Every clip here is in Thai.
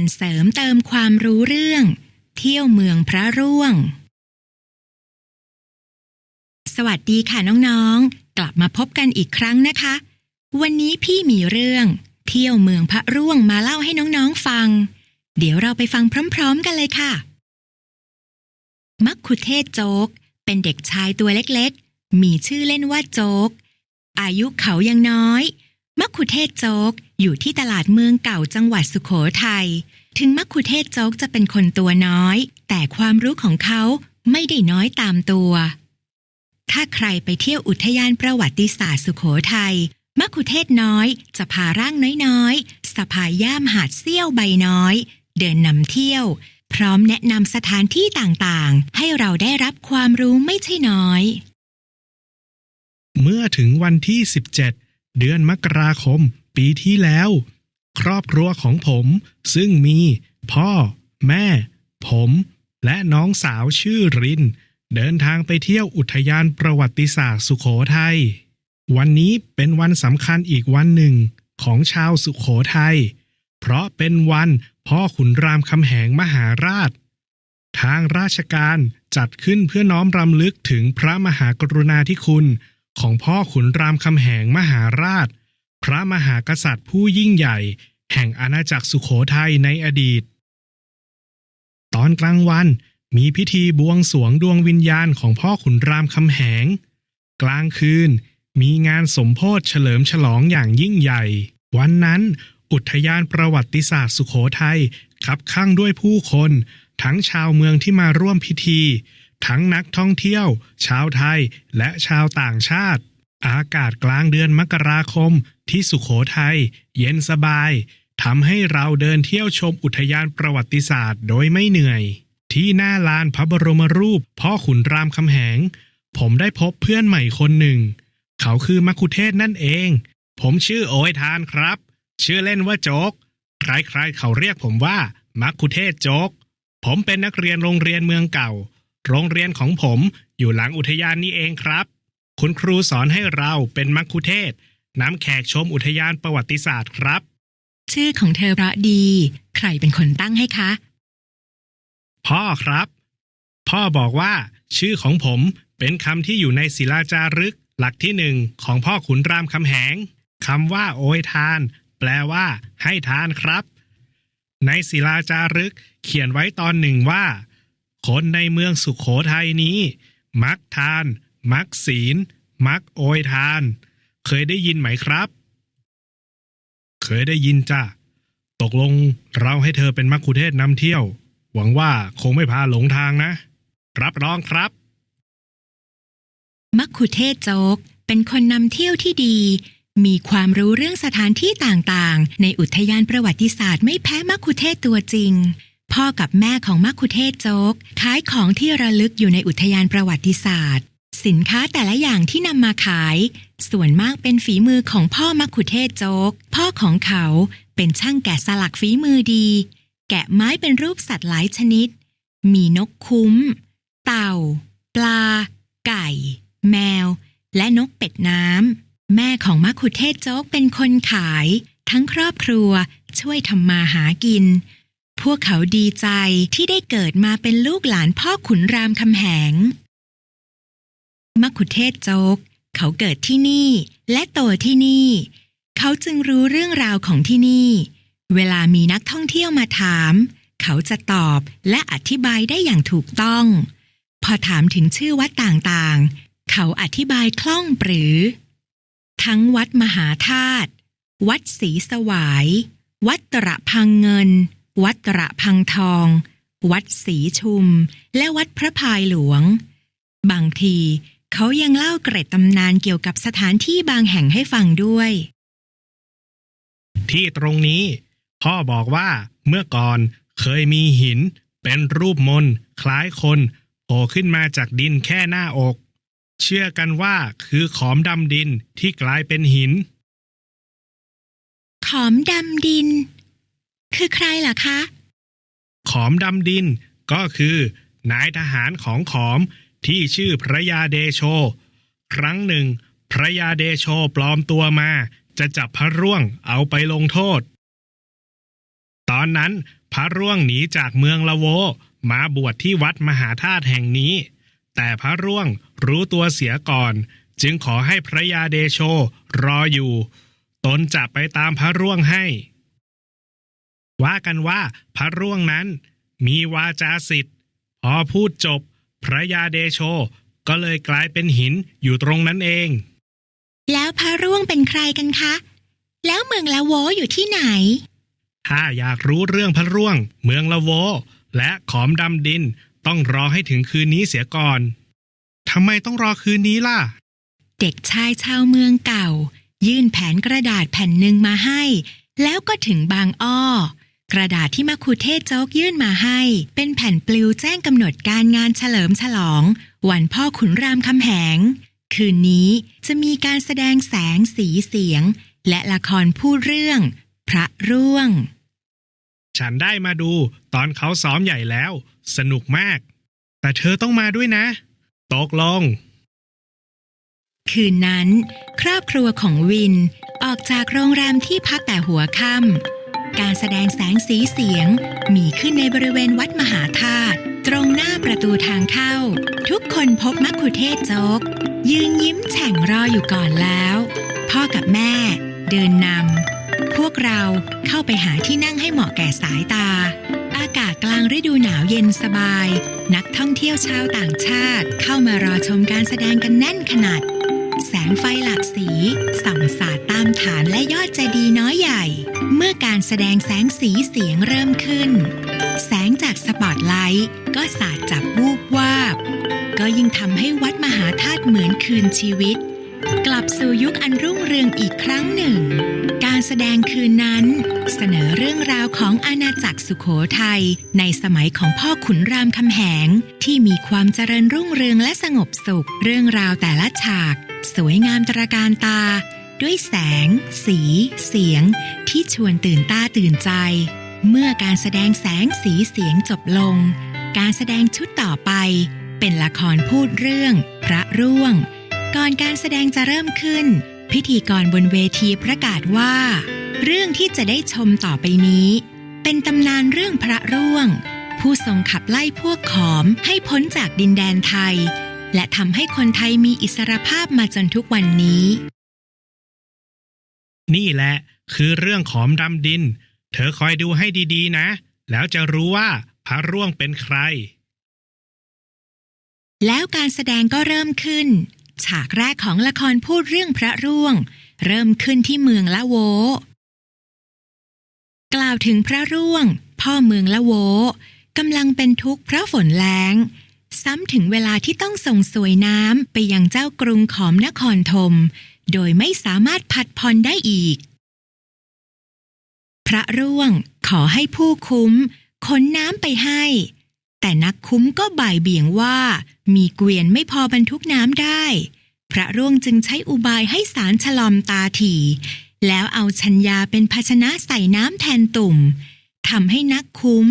อ่านเสริมเติมความรู้เรื่อง เที่ยวเมืองพระร่วง สวัสดีค่ะน้องๆ กลับมาพบกันอีกครั้งนะคะ วันนี้พี่มีเรื่อง เที่ยวเมืองพระร่วงมาเล่าให้น้องๆฟัง เดี๋ยวเราไปฟังพร้อม ๆ กันเลยค่ะ มักคุเทศโจ๊ก เป็นเด็กชายตัวเล็กๆ มีชื่อเล่นว่าโจ๊ก อายุเขายังน้อย มักคุเทศโจ๊กอยู่ที่ตลาดเมืองเก่าจังหวัดสุขโขทัย ถึงมักคุเทศโจ๊กจะเป็นคนตัวน้อย แต่ความรู้ของเขาไม่ได้น้อยตามตัว ถ้าใครไปเที่ยวอุทยานประวัติศาสตร์สุขโขทัยมักคุเทศน้อยจะพาร่างน้อยๆสะพายย่ามหาดเซี่ยวใบน้อย เดินนำเที่ยว พร้อมแนะนำสถานที่ต่างๆ ให้เราได้รับความรู้ไม่ใช่น้อย เมื่อถึงวันที่ 17 เดือนมกราคม ปีที่แล้ว ครอบครัวของผม ซึ่งมีพ่อ แม่ ผม และน้องสาวชื่อริน เดินทางไปเที่ยวอุทยานประวัติศาสตร์สุขโขทัยวันนี้เป็นวันสำคัญอีกวันหนึ่งของชาวสุขโขทัยเพราะเป็นวันพ่อขุนรามคำแหงมหาราช ทางราชการจัดขึ้นเพื่อน้อมรำลึกถึงพระมหากรุณาธิคุณ ของพ่อขุนรามคำแหงมหาราช พระมหากษัตริย์ผู้ยิ่งใหญ่ แห่งอาณาจักรสุขโขทัยในอดีต ตอนกลางวันมีพิธีบวงสรวงดวงวิญญาณของพ่อขุนรามคำแหง กลางคืนมีงานสมโพธิเฉลิมฉลองอย่างยิ่งใหญ่ วันนั้นอุทยานประวัติศาสตร์สุขโขทัยคับข้างด้วยผู้คน ทั้งชาวเมืองที่มาร่วมพิธี ทั้งนักท่องเที่ยว ชาวไทย และชาวต่างชาติ อากาศกลางเดือนมกราคม ที่สุขโขทัยเย็นสบายทำให้เราเดินเที่ยวชมอุทยานประวัติศาสตร์โดยไม่เหนื่อย ที่หน้าลานพระบรมรูป พ่อขุนรามคำแหง ผมได้พบเพื่อนใหม่คนหนึ่ง เขาคือมักคุเทศนั่นเอง ผมชื่อโอยทานครับ ชื่อเล่นว่าโจ๊กใครๆเขาเรียกผมว่ามักคุเทศโจ๊กผมเป็นนักเรียนโรงเรียนเมืองเก่า โรงเรียนของผมอยู่หลังอุทยานนี้เองครับ คุณครูสอนให้เราเป็นมักคุเทศนำแขกชมอุทยานประวัติศาสตร์ครับ ชื่อของเธอเพราะดี ใครเป็นคนตั้งให้คะ พ่อครับ พ่อบอกว่า ชื่อของผมเป็นคำที่อยู่ในศิลาจารึก หลักที่หนึ่งของพ่อขุนรามคำแหงคำว่าโอยทาน แปลว่า ให้ทานครับ ในศิลาจารึกเขียนไว้ตอนหนึ่งว่า คนในเมืองสุขโขทัยนี้ มักทาน มักศีล มักโอยทาน เคยได้ยินไหมครับ เคยได้ยินจ้ะตกลงเราให้เธอเป็นมักคุเทศนำเที่ยว หวังว่าคงไม่พาหลงทางนะ รับรองครับ มักคุเทศโจกเป็นคนนำเที่ยวที่ดี มีความรู้เรื่องสถานที่ต่างๆ ในอุทยานประวัติศาสตร์ไม่แพ้มักคุเทศตัวจริง พ่อกับแม่ของมักคุเทศโจ๊กขายของที่ระลึกอยู่ในอุทยานประวัติศาสตร์ สินค้าแต่ละอย่างที่นำมาขาย ส่วนมากเป็นฝีมือของพ่อมักคุเทศโจ๊ก พ่อของเขาเป็นช่างแกะสลักฝีมือดี แกะไม้เป็นรูปสัตว์หลายชนิด มีนกคุ้ม เต่า ปลา ไก่ แมว และนกเป็ดน้ำแม่ของมักคุเทศโจ๊กเป็นคนขาย ทั้งครอบครัวช่วยทำมาหากิน พวกเขาดีใจที่ได้เกิดมาเป็นลูกหลานพ่อขุนรามคำแหงมักคุเทศโจก เขาเกิดที่นี่ และโตที่นี่ เขาจึงรู้เรื่องราวของที่นี่ เวลามีนักท่องเที่ยวมาถาม เขาจะตอบและอธิบายได้อย่างถูกต้อง พอถามถึงชื่อวัดต่างๆ เขาอธิบายคล่องปรือ ทั้งวัดมหาธาตุวัดศรีสวาย วัดตระพังเงิน วัดตระพังทอง วัดศรีชุม และวัดพระพายหลวง บางทีเขายังเล่าเกร็ดตำนานเกี่ยวกับสถานที่บางแห่งให้ฟังด้วย ที่ตรงนี้ พ่อบอกว่าเมื่อก่อนเคยมีหิน เป็นรูปมนต์คล้ายคนโผล่ขึ้นมาจากดินแค่หน้าอก เชื่อกันว่าคือขอมดำดินที่กลายเป็นหิน ขอมดำดิน คือใครล่ะคะ ขอมดำดินก็คือนายทหารของขอมที่ชื่อพระยาเดโช ครั้งหนึ่ง พระยาเดโชปลอมตัวมา จะจับพระร่วงเอาไปลงโทษ ตอนนั้นพระร่วงหนีจากเมืองละโว มาบวชที่วัดมหาธาตุแห่งนี้ แต่พระร่วงรู้ตัวเสียก่อน จึงขอให้พระยาเดโชรออยู่ ตนจะไปตามพระร่วงให้ ว่ากันว่าพระร่วงนั้น มีวาจาสิทธิ์พอพูดจบ พระยาเดโช ก็เลยกลายเป็นหินอยู่ตรงนั้นเอง แล้วพระร่วงเป็นใครกันคะ แล้วเมืองละโวอยู่ที่ไหน ถ้าอยากรู้เรื่องพระร่วง เมืองละโว และขอมดำดินต้องรอให้ถึงคืนนี้เสียก่อนทำไมต้องรอคืนนี้ล่ะ เด็กชายชาวเมืองเก่า ยื่นแผนกระดาษแผ่นหนึ่งมาให้ แล้วก็ถึงบางอ้อ กระดาษที่มะคุเทศโจ๊กยื่นมาให้ เป็นแผ่นปลิวแจ้งกำหนดการงานเฉลิมฉลอง วันพ่อขุนรามคำแหง คืนนี้จะมีการแสดงแสงสีเสียง และละครพูดเรื่อง พระร่วง ฉันได้มาดูตอนเขาซ้อมใหญ่แล้ว สนุกมาก แต่เธอต้องมาด้วยนะตกลง คืนนั้น ครอบครัวของวินออกจากโรงแรมที่พักแต่หัวค่ำ การแสดงแสงสีเสียง มีขึ้นในบริเวณวัดมหาธาตุตรงหน้าประตูทางเข้า ทุกคนพบมักคุเทศโจ๊ก ยืนยิ้มแฉ่งรออยู่ก่อนแล้ว พ่อกับแม่ เดินนำพวกเราเข้าไปหาที่นั่งให้เหมาะแก่สายตา อากาศกลางฤดูหนาวเย็นสบาย นักท่องเที่ยวชาวต่างชาติเข้ามารอชมการแสดงกันแน่นขนาด แสงไฟหลากสีส่องสา การแสดงแสงสีเสียงเริ่มขึ้น แสงจากสปอตไลท์ก็สาดจับวูบวาบ ก็ยิ่งทำให้วัดมหาธาตุเหมือนคืนชีวิต กลับสู่ยุคอันรุ่งเรืองอีกครั้งหนึ่ง การแสดงคืนนั้น เสนอเรื่องราวของอาณาจักรสุขโขทัยในสมัยของพ่อขุนรามคำแหง ที่มีความเจริญรุ่งเรืองและสงบสุข เรื่องราวแต่ละฉาก สวยงามตระการตา ด้วยแสง สี เสียง ที่ชวนตื่นตาตื่นใจ เมื่อการแสดงแสงสีเสียงจบลง การแสดงชุดต่อไป เป็นละครพูดเรื่อง พระร่วง ก่อนการแสดงจะเริ่มขึ้น พิธีกรบนเวทีประกาศว่า เรื่องที่จะได้ชมต่อไปนี้ เป็นตำนานเรื่องพระร่วง ผู้ทรงขับไล่พวกขอมให้พ้นจากดินแดนไทยและทำให้คนไทยมีอิสรภาพมาจนทุกวันนี้ นี่แหละ คือเรื่องขอมดำดิน เธอคอยดูให้ดีๆนะ แล้วจะรู้ว่าพระร่วงเป็นใคร แล้วการแสดงก็เริ่มขึ้น ฉากแรกของละครพูดเรื่องพระร่วง เริ่มขึ้นที่เมืองละโว กล่าวถึงพระร่วง พ่อเมืองละโวกำลังเป็นทุกข์เพราะฝนแล้งซ้ำถึงเวลาที่ต้องส่งสวยน้ำไปยังเจ้ากรุงขอมนครธม โดยไม่สามารถผัดผ่อนได้อีก พระร่วงขอให้ผู้คุ้มขนน้ำไปให้ แต่นักคุ้มก็บ่ายเบี่ยงว่า มีเกวียนไม่พอบรรทุกน้ำได้ พระร่วงจึงใช้อุบายให้สารฉลอมตาถี่ แล้วเอาชัญญาเป็นภาชนะใส่น้ำแทนตุ่มทำให้นักคุ้ม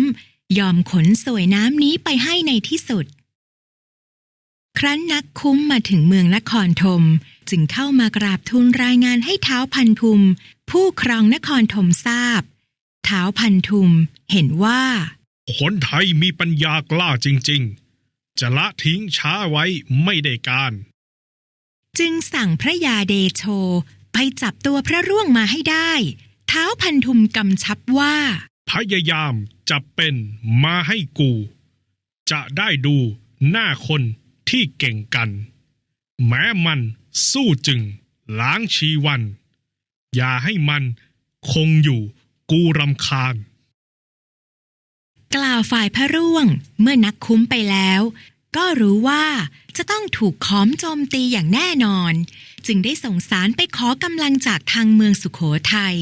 ยอมขนสวยน้ำนี้ไปให้ในที่สุด ครั้นนักคุ้มมาถึงเมืองนครธมจึงเข้ามากราบทูลรายงานให้เท้าพันธุม ผู้ครองนครธมทราบเท้าพันธุมเห็นว่าคนไทยมีปัญญากล้าจริง ๆ จะละทิ้งช้าไว้ไม่ได้การ จึงสั่งพระยาเดโชไปจับตัวพระร่วงมาให้ได้ เท้าพันธุมกำชับว่า พยายามจับเป็นมาให้กู จะได้ดูหน้าคน ที่เก่งกัน แม้มันสู้จึง ล้างชีวัน อย่าให้มันคงอยู่กูรำคาญ กล่าวฝ่ายพระร่วงเมื่อนักคุ้มไปแล้ว ก็รู้ว่าจะต้องถูกค้อมโจมตีอย่างแน่นอน จึงได้ส่งสารไปขอกำลังจากทางเมืองสุขโขทัย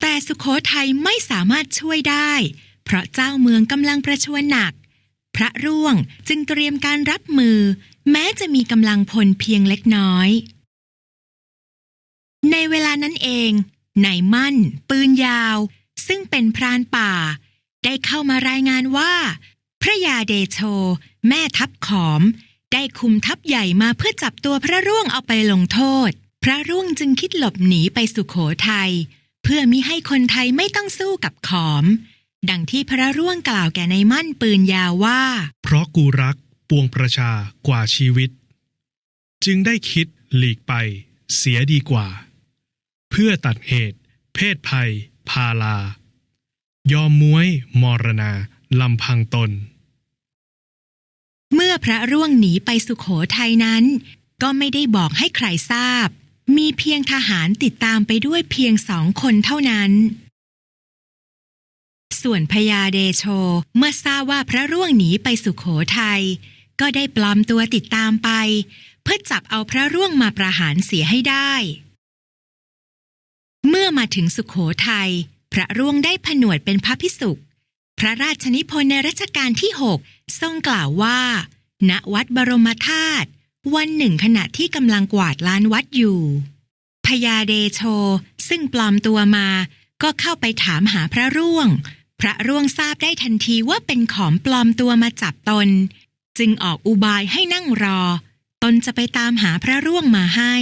แต่สุขโขทัยไม่สามารถช่วยได้ เพราะเจ้าเมืองกำลังประชวรหนัก พระร่วงจึงเตรียมการรับมือ แม้จะมีกำลังพลเพียงเล็กน้อย ในเวลานั้นเองนายมั่น ปืนยาว ซึ่งเป็นพรานป่า ได้เข้ามารายงานว่า พระยาเดโช แม่ทัพขอม ได้คุมทัพใหญ่มาเพื่อจับตัวพระร่วงเอาไปลงโทษ พระร่วงจึงคิดหลบหนีไปสุขโขทัยเพื่อมิให้คนไทยไม่ต้องสู้กับขอม ดังที่พระร่วงกล่าวแก่ในมั่นปืนยาวว่า เพราะกูรักปวงประชากว่าชีวิต จึงได้คิดหลีกไป เสียดีกว่า เพื่อตัดเหตุ เพศภัย พาลา ยอมม้วย มรณาลำพังตน เมื่อพระร่วงหนีไปสุขโขทัยนั้น ก็ไม่ได้บอกให้ใครทราบ มีเพียงทหารติดตามไปด้วยเพียงสองคนเท่านั้น ส่วนพญาเดโช เมื่อทราบว่าพระร่วงหนีไปสุขโขทัยก็ได้ปลอมตัวติดตามไป เพื่อจับเอาพระร่วงมาประหารเสียให้ได้ เมื่อมาถึงสุขโขทัยพระร่วงได้ผนวดเป็นพระพิสุกพระราชนิพนธ์ในรัชกาลที่6ทรงกล่าวว่า ณวัดบรมธาตุวันหนึ่งขณะที่กำลังกวาดลานวัดอยู่พญาเดโช ซึ่งปลอมตัวมาก็เข้าไปถามหาพระร่วง พระร่วงทราบได้ทันทีว่าเป็นขอมปลอมตัวมาจับตน จึงออกอุบายให้นั่งรอ ตนจะไปตามหาพระร่วงมาให้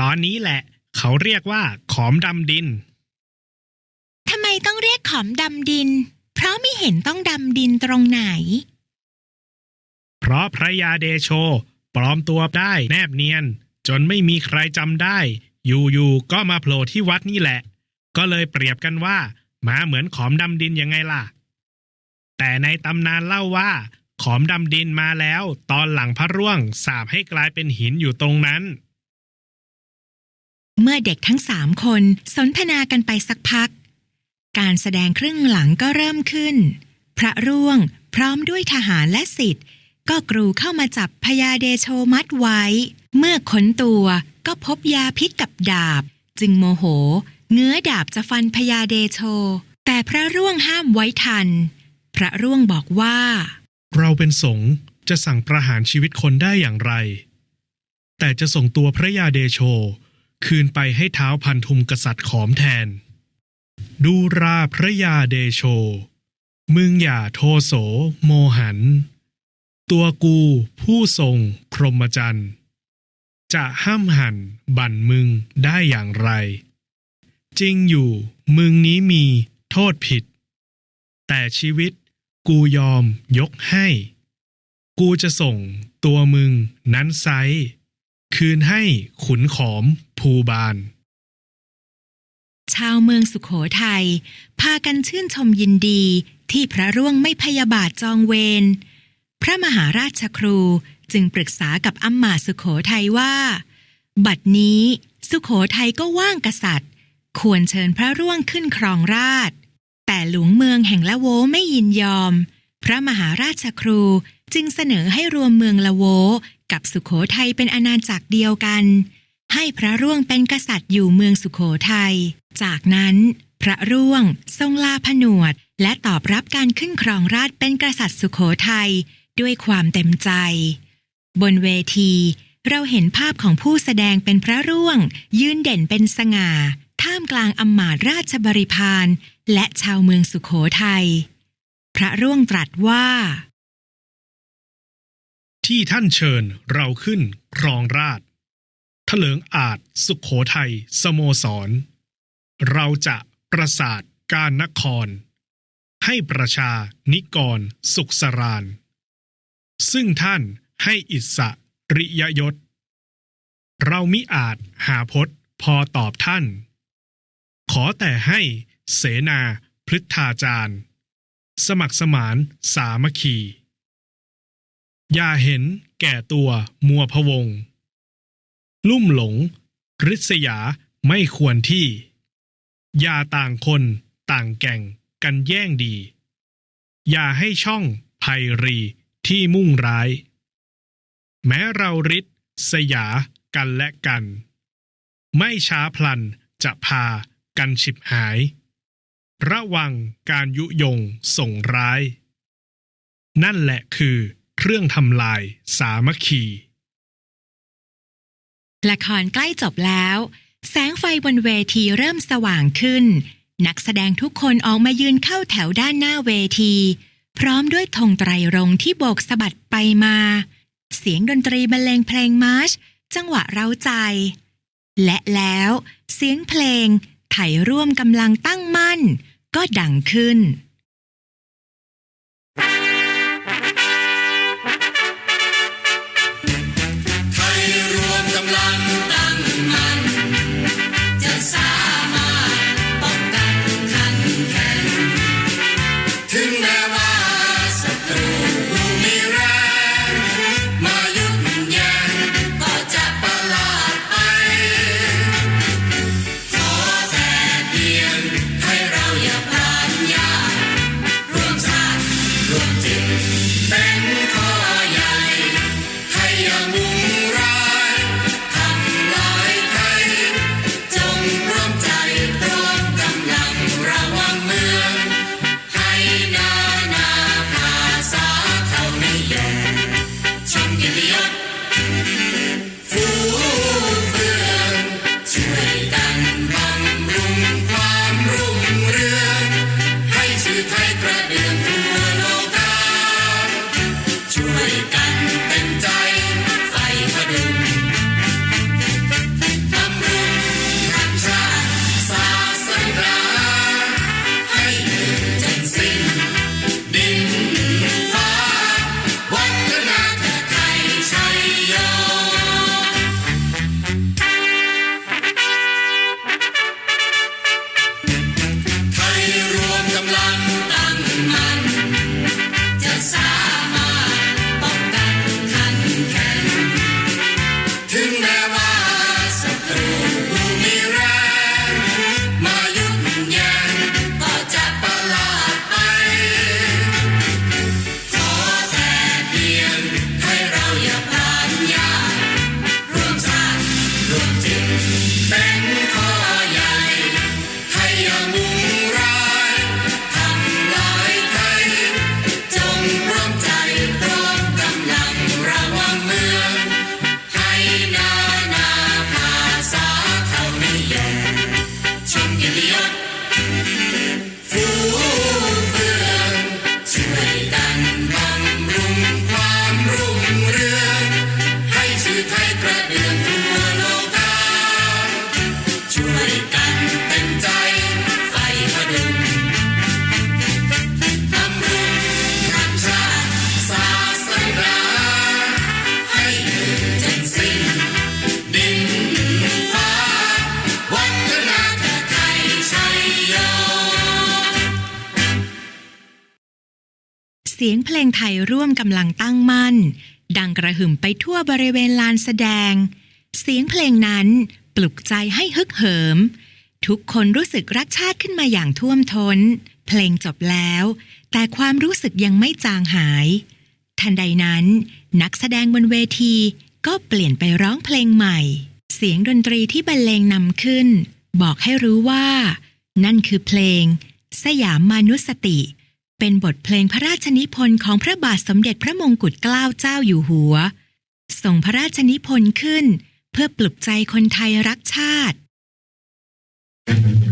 ตอนนี้แหละ เขาเรียกว่า ขอมดำดินทำไมต้องเรียกขอมดำดิน เพราะไม่เห็นต้องดำดินตรงไหน เพราะพระยาเดโช ปลอมตัวได้แนบเนียน จนไม่มีใครจำได้ อยู่ๆก็มาโผล่ที่วัดนี่แหละ ก็เลยเปรียบกันว่า หมาเหมือนขอมดำดินยังไงล่ะ แต่ในตำนานเล่าว่า ขอมดำดินมาแล้ว ตอนหลังพระร่วงสาบให้กลายเป็นหินอยู่ตรงนั้น เมื่อเด็กทั้งสามคนสนทนากันไปสักพัก การแสดงครึ่งหลังก็เริ่มขึ้น พระร่วงพร้อมด้วยทหารและสิทธิ์ก็กรูเข้ามาจับพญาเดโชมัดไว้ เมื่อค้นตัวก็พบยาพิษกับดาบ จึงโมโห เงื้อดาบจะฟันพญาเดโช แต่พระร่วงห้ามไว้ทัน พระร่วงบอกว่า เราเป็นสงฆ์จะสั่งประหารชีวิตคนได้อย่างไร แต่จะส่งตัวพระยาเดโช คืนไปให้เท้าพันธุมกษัตริย์ขอมแทน ดูราพระยาเดโช มึงอย่าโทโสโมหัน ตัวกูผู้ทรงพรหมจรรย์จะห้ามหันบั่นมึงได้อย่างไร จริงอยู่มึงนี้มีโทษผิด แต่ชีวิตกูยอมยกให้ กูจะส่งตัวมึงนั้นไซ คืนให้ขุนขอมภูบาล ชาวเมืองสุขโขทัยพากันชื่นชมยินดีที่พระร่วงไม่พยาบาทจองเวร พระมหาราชครูจึงปรึกษากับอัมมาตย์สุขโขทัยว่า บัดนี้สุขโขทัยก็ว่างกษัตริย์ ควรเชิญพระร่วงขึ้นครองราช แต่หลวงเมืองแห่งละโวไม่ยินยอม พระมหาราชครูจึงเสนอให้รวมเมืองละโวกับสุขโขทัยเป็นอาณาจักรเดียวกัน ให้พระร่วงเป็นกษัตริย์อยู่เมืองสุขโขทัย จากนั้นพระร่วงทรงลาผนวด และตอบรับการขึ้นครองราชเป็นกษัตริย์สุขโขทัยด้วยความเต็มใจ บนเวทีเราเห็นภาพของผู้แสดงเป็นพระร่วง ยืนเด่นเป็นสง่า ท่ามกลางอำมาตราชบริพารและชาวเมืองสุขโขทัย พระร่วงตรัสว่า ที่ท่านเชิญเราขึ้นครองราชถลิงอาจสุขโขทัยสโมสร เราจะประสาทการนคร ให้ประชานิกรสุขสราน ซึ่งท่านให้อิสริยยศ เรามิอาจหาพจน์พอตอบท่าน ขอแต่ให้เสนาพฤทธาจารย์ สมัครสมานสามัคคี อย่าเห็นแก่ตัวมัวพวง ลุ่มหลงริษยาไม่ควรที่ อย่าต่างคนต่างแก่งกันแย่งดี อย่าให้ช่องภัยรีที่มุ่งร้าย แม้เราริษสยากันและกัน ไม่ช้าพลันจะพา กันฉิบหาย ระวังการยุยงส่งร้าย นั่นแหละคือเครื่องทำลายสามัคคี ละครใกล้จบแล้ว แสงไฟบนเวทีเริ่มสว่างขึ้น นักแสดงทุกคนออกมายืนเข้าแถวด้านหน้าเวที พร้อมด้วยธงไตรรงที่โบกสะบัดไปมา เสียงดนตรีบรรเลงเพลงมาร์ชจังหวะเร้าใจ และแล้วเสียงเพลง ไทยร่วมกำลังตั้งมั่น ก็ดังขึ้น la สียงเพลงไทยร่วมกำลังตั้งมั่น ดังกระหึ่มไปทั่วบริเวณลานแสดง เสียงเพลงนั้นปลุกใจให้ฮึกเหิม ทุกคนรู้สึกรักชาติขึ้นมาอย่างท่วมทน้น เพลงจบแล้ว แต่ความรู้สึกยังไม่จางหาย ทันใดนั้น นักแสดงบนเวทีก็เปลี่ยนไปร้องเพลงใหม่ เสียงดนตรีที่บรรเลงนำขึ้น บอกให้รู้ว่า นั่นคือเพลง สยามมานุสติ เป็นบทเพลงพระราชนิพนธ์ของพระบาทสมเด็จพระมงกุฎเกล้าเจ้าอยู่หัว ส่งพระราชนิพนธ์ขึ้น เพื่อปลุกใจคนไทยรักชาติ thank you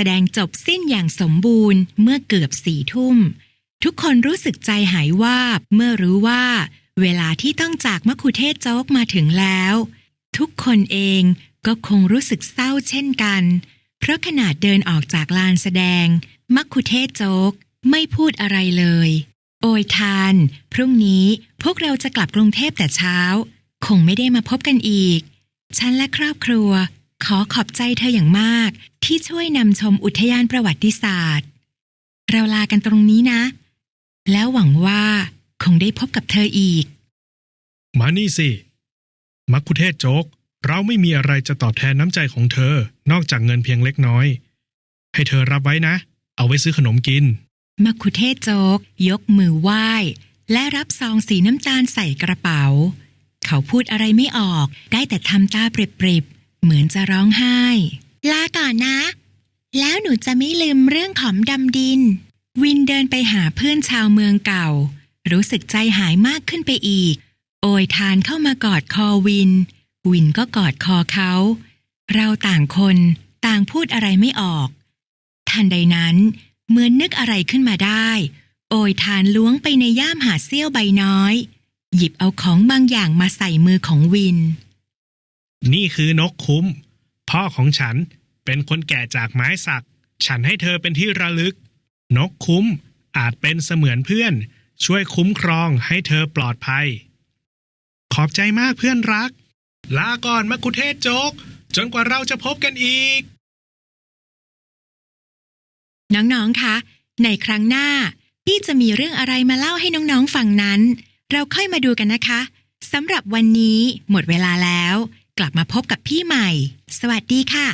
แสดงจบสิ้นอย่างสมบูรณ์เมื่อเกือบสี่ทุ่ม ทุกคนรู้สึกใจหายวาบเมื่อรู้ว่า เวลาที่ต้องจากมะคุเทศโจ๊กมาถึงแล้ว ทุกคนเองก็คงรู้สึกเศร้าเช่นกัน เพราะขนาดเดินออกจากลานแสดงมักคุเทศโจ๊กไม่พูดอะไรเลย โอยทาน พรุ่งนี้พวกเราจะกลับกรุงเทพแต่เช้า คงไม่ได้มาพบกันอีก ฉันและครอบครัว ขอขอบใจเธออย่างมาก ที่ช่วยนำชมอุทยานประวัติศาสตร์ เราลากันตรงนี้นะ แล้วหวังว่าคงได้พบกับเธออีก มานี่สิ มักคุเทศโจ๊ก เราไม่มีอะไรจะตอบแทนน้ำใจของเธอ นอกจากเงินเพียงเล็กน้อย ให้เธอรับไว้นะ เอาไว้ซื้อขนมกิน มักคุเทศโจ๊ก ยกมือไหว้ และรับซองสีน้ำตาลใส่กระเป๋า เขาพูดอะไรไม่ออก ได้แต่ทำตาปริบๆ เหมือนจะร้องไห้ ลาก่อนนะ แล้วหนูจะไม่ลืมเรื่องขอมดำดิน วินเดินไปหาเพื่อนชาวเมืองเก่า รู้สึกใจหายมากขึ้นไปอีก โอยทานเข้ามากอดคอวิน วินก็กอดคอเขา เราต่างคนต่างพูดอะไรไม่ออก ทันใดนั้นเหมือนนึกอะไรขึ้นมาได้ โอยทานล้วงไปในย่ามหาเสี้ยวใบน้อย หยิบเอาของบางอย่างมาใส่มือของวิน นี่คือนกคุ้ม พ่อของฉันเป็นคนแก่จากไม้สัก ฉันให้เธอเป็นที่ระลึก นกคุ้มอาจเป็นเสมือนเพื่อน ช่วยคุ้มครองให้เธอปลอดภัย ขอบใจมากเพื่อนรัก ลาก่อนมักคุเทศโจก จนกว่าเราจะพบกันอีก น้องๆ คะ ในครั้งหน้า พี่จะมีเรื่องอะไรมาเล่าให้น้องๆ ฟังนั้น เราค่อยมาดูกันนะคะสำหรับวันนี้หมดเวลาแล้ว กลับมาพบกับพี่ใหม่ สวัสดีค่ะ